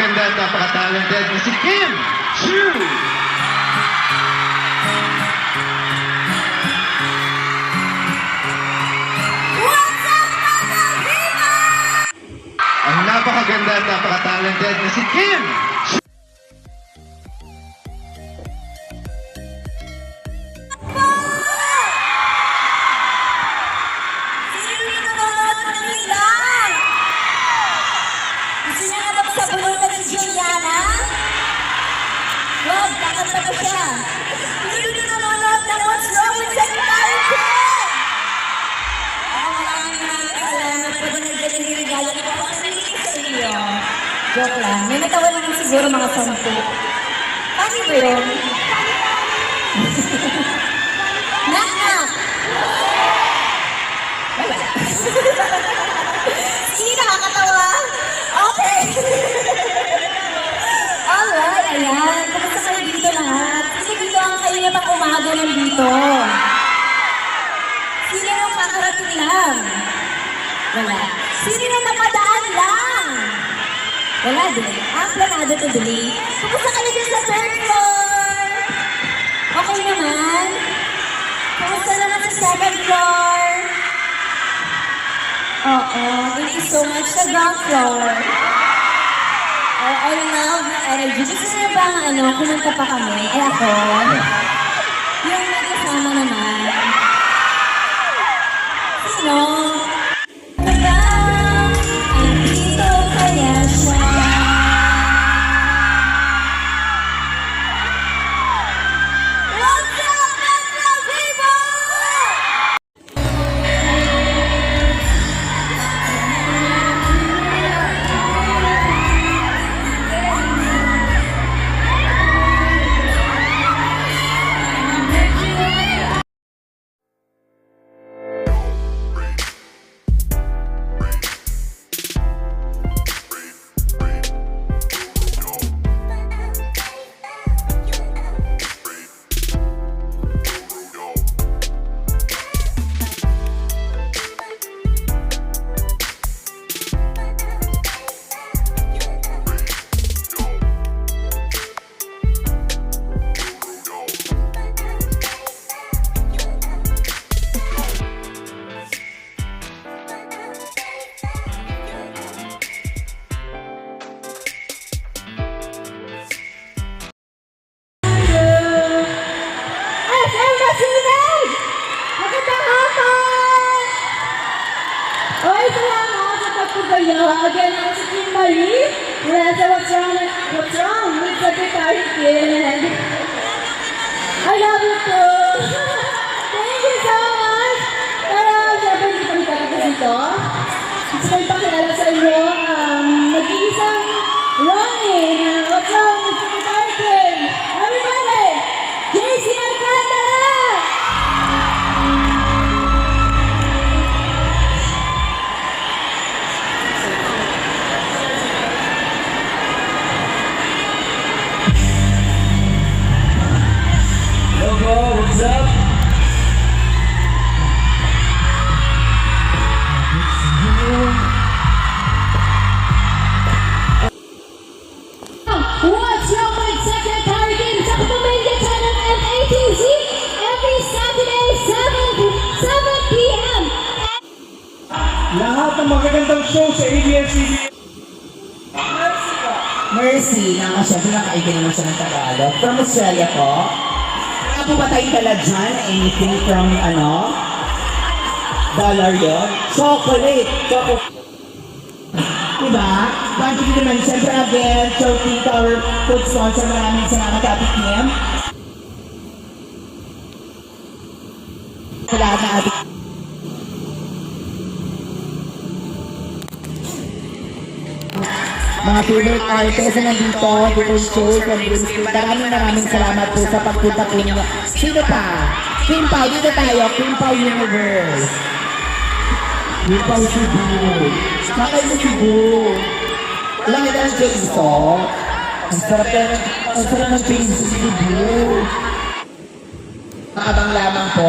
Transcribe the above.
napakaganda at napaka-talented na si Kim Chu. Ang napakaganda at napaka-talented na si Kim Ko siya. Sino yung nanonood ng What's Wrong with Kim? Ako maraming maraming salamat na nagdating yung regalo ko po sa iyo. Joke lang. May natawa naman siguro mga sampu. Paano ba yun? Wala. Sino yung napadaan lang? Wala din. Ah, planado to delay. Kamusta kayo dyan sa third floor? Okay naman? Kamusta naman sa second floor? Oo, thank you so much sa ground floor. I, I love the energy. Gusto niyo ba ang ano, kumanta pa kami? Ay ako. Yung may kasama naman. Sino? Again, ako si Marie. Mula sa What's Wrong, What's Wrong with Secretary Kim. I love you too. Thank you so much. Pero, syempre, hindi kami talaga. Gusto ko ipakilala sa what's up? What's Secretary Kim sa Kapamilya Channel MATC every Saturday 7, 7 p.m. Lahat ng magagandang show sa ABS-CBN. Mercy, na syempre nakaitin naman siya ng Tagalog. From Australia po. Wala po ba tayong dala dyan? Anything from, ano? Dollar yun? Chocolate! Chocolate! Diba? Thank you naman. Siyempre again, Chocolate our food sponsor. Maraming salamat, Ate Kim. Sa lahat ng mga favorite artists na nandito, different shows and dream school. Maraming maraming salamat po sa pagpunta po ninyo. Sino pa? Queen Pao, dito tayo. Queen Pao Universe. Queen Pao Cebu. Sakay mo Cebu. Mo ang Jason? Ang sarap na, ang sarap ng Jason sa Cebu. Nakabang lamang po.